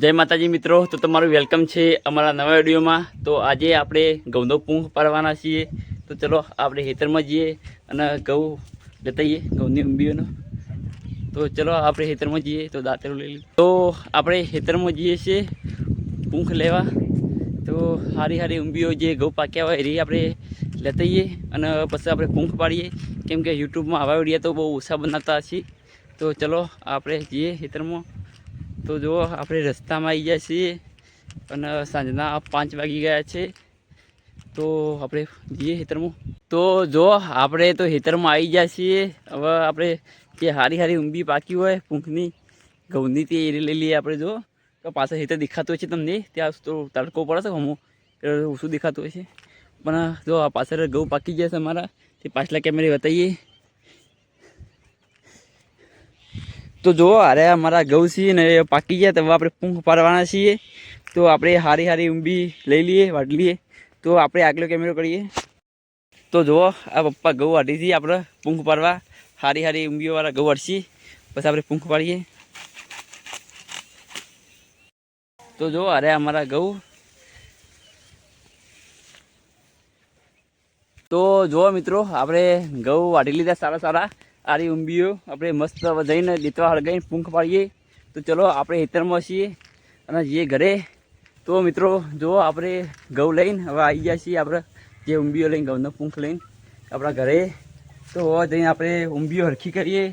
જય માતાજી મિત્રો, તો તમારું વેલકમ છે અમારા નવા વિડીયોમાં. તો આજે આપણે ઘઉંનો પૂંખ પાડવાના છીએ. તો ચલો, આપણે ખેતરમાં જઈએ અને ઘઉં જતાઈએ ઘઉંની ઊંબીઓનો તો ચલો, આપણે ખેતરમાં જઈએ, તો દાંતરું લઈ લઈએ. તો આપણે ખેતરમાં જઈએ છીએ પૂંખ લેવા. તો સારી સારી ઊંબીઓ જે ઘઉં પાક્યા હોય એ આપણે લતાઈએ અને પછી આપણે પૂંખ પાડીએ. કેમ કે યુટ્યુબમાં આવા વિડીયા તો બહુ ઓછા બનાવતા છીએ. તો ચલો, આપણે જઈએ ખેતરમાં. તો જો આપણે રસ્તામાં આવી ગયા છીએ અને સાંજના પાંચ વાગી ગયા છે. તો આપણે જઈએ ખેતરમાં. તો જો આપણે તો ખેતરમાં આવી ગયા છીએ. હવે આપણે જે હારી હારી ઊંબી પાકી હોય, પૂંખની, ઘઉંની તે એ લઈ લઈએ આપણે જો તો પાછળ ખેતર દેખાતું હોય છે તમને. ત્યાં તો તડકો પડે છે હમું. ઓછું દેખાતું હોય છે પણ જો આ પાછળ ઘઉં પાકી ગયા છે અમારા. તે પાછલા કેમેરે બતાવીએ. તો જુઓ અરે અમારા ઘઉં છીએ ને પાકી ગયા, તો આપણે પૂંખ પાડવાના છીએ. તો આપણે હારી હારી ઊંબી લઈ લઈએ વાટી લઈએ તો આપણે આગલો કેમેરો કરીએ. તો જુઓ આ પપ્પા ઘઉં વાટી છીએ આપણે પૂંખ પાડવા. હારી હારી ઊંબીઓવાળા ઘઉં વાટશી પછી આપણે પૂંખ પાડીએ. તો જુઓ અરે અમારા ઘઉં તો જુઓ મિત્રો, આપણે ઘઉં વાટી લીધા સારા સારા. આરી ઊંબીઓ, આપણે મસ્ત જઈને દીતવા હળગાઈને પૂંખ પાડીએ. તો ચલો, આપણે ખેતરમાં છીએ અને જઈએ ઘરે, તો મિત્રો જુઓ આપણે ઘઉં લઈને હવે આવી ગયા છીએ આપણે જે ઊંબીઓ લઈને, ઘઉંનો પૂંખ લઈને આપણા ઘરે. તો હવે જઈને આપણે ઊંબીઓ હરખી કરીએ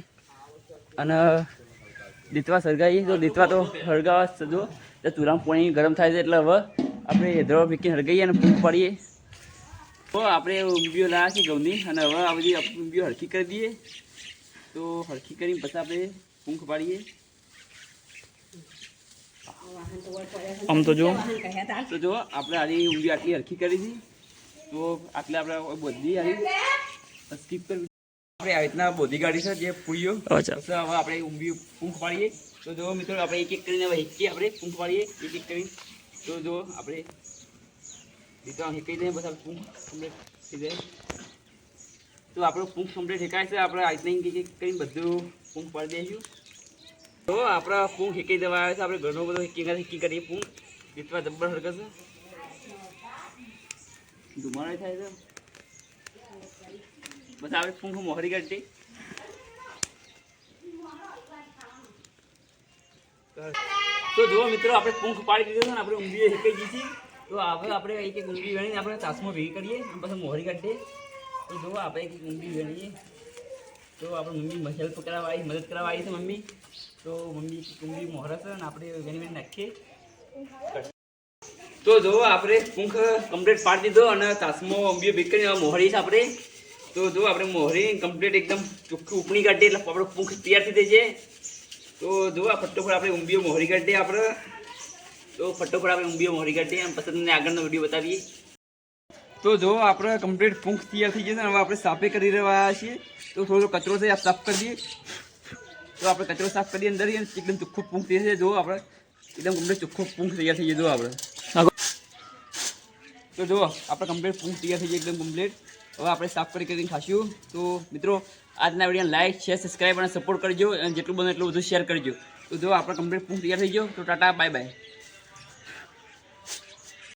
અને દીતવા સળગાવીએ. તો દીતવા તો હળગાવા સજો તો ચૂરામાં પાણી ગરમ થાય છે એટલે હવે આપણે હેદરો ફેંકીને હળગાવીએ અને પૂંખ પાડીએ. તો આપણે ઊંબીઓ લાવ્યા છીએ ઘઉંની અને હવે આ બધી ઊંબીઓ હરખી કરી દઈએ. તો હરખી કરીને પછી આપણે પૂંખ પાડીએ. આમ તો જો. તો જો આપણે આની ઊંઘી આટલી હરખી કરી હતી. તો આટલે આપણે બધી આની સ્કીપ કરવી આપણે આવી રીતના બોધી ગાડી છે જે પૂરીઓ પછી હવે આપણે ઊંઘી પૂંખ પાડીએ. તો જો મિત્રો આપણે એક એક કરીને હવે હિચકી આપણે પૂંખ પાડીએ. એક એક કરીને. તો જો આપણે મિત્રો તો હિકાઈ દઈએ બસ આપણે ઊંઘ કમ્પ્લીટ થઈ જાય. તો આપણો પૂંખ કમ્પ્લીટ હેકાય છે. આપણે આઈ થિંક કંઈ બધું પૂંખ પાડી દઈશું. તો આપણા પૂંખ હેકી દેવા આવે છે. આપણે ઘણો બધો હેકી હેકી કરીએ પૂંખ જીતવા જબ્બર હરકત છે. ધુમાડો થાય છે. બસ આપણે પૂંખ મોહરી કાઢી તો જુઓ મિત્રો, આપણે પૂંખ પાડી દીધો છે ને, આપણે ઊંઘી હેકાઈ દીધી તો હવે આપણે એક એક ઊંઘી ગણીને આપણે તાસમાં ભેગી કરીએ અને પછી મોહરી કાઢીએ તો જુઓ આપણે એક એક ગણીએ. તો આપણે મમ્મી હેલ્પ કરાવવા આવી, મદદ કરાવવા આવી છે મમ્મી. તો મમ્મી ઊંઘી મોહરત અને આપણે વેણી વેણી નાખીએ. તો જો આપણે પૂંખ કમ્પ્લીટ પાડી દીધો અને તાસમો અંબીઓ ભેગી કરીને મોહરી છે આપણે. તો જો આપણે મોહરી કમ્પ્લીટ એકદમ ચોખ્ખી ઉપણી કાઢીએ એટલે આપણો પૂંખ તૈયાર થઈ જાય છે તો જો આ ફટોફટ આપણે ઊંબીઓ મોહરી કાઢીએ આપણે. તો ફટોફટ આપણે ઊંબીઓ મોહરી કાઢીએ અને પસંદ તમને આગળનો વીડિયો બતાવીએ. તો જો આપણે કમ્પ્લીટ પૂંખ તૈયાર થઈ જશે હવે આપણે સાફે કરી રહ્યા છીએ. તો થોડો કચરો છે આ સાફ કરી દઈએ તો આપણે કચરો સાફ કરીએ અંદર એકદમ ચોખ્ખું પૂંખ થઈ જશે. જો આપણે એકદમ કમ્પ્લીટ ચોખ્ખું પૂંખ તૈયાર થઈ જાય જો આપણે. તો જો, આપણે કમ્પ્લીટ પૂંખ તૈયાર થઈ જાય એકદમ કમ્પ્લીટ હવે આપણે સાફ કરી કરીને ખાશું. તો મિત્રો, આજના વીડિયો લાઇક શેર સબસ્ક્રાઈબ અને સપોર્ટ કરજો. અને જેટલું બને એટલું બધું શેર કરજો. તો જો, આપણે કમ્પ્લીટ પૂંખ તૈયાર થઈ ગયો. તો ટાટા બાય બાય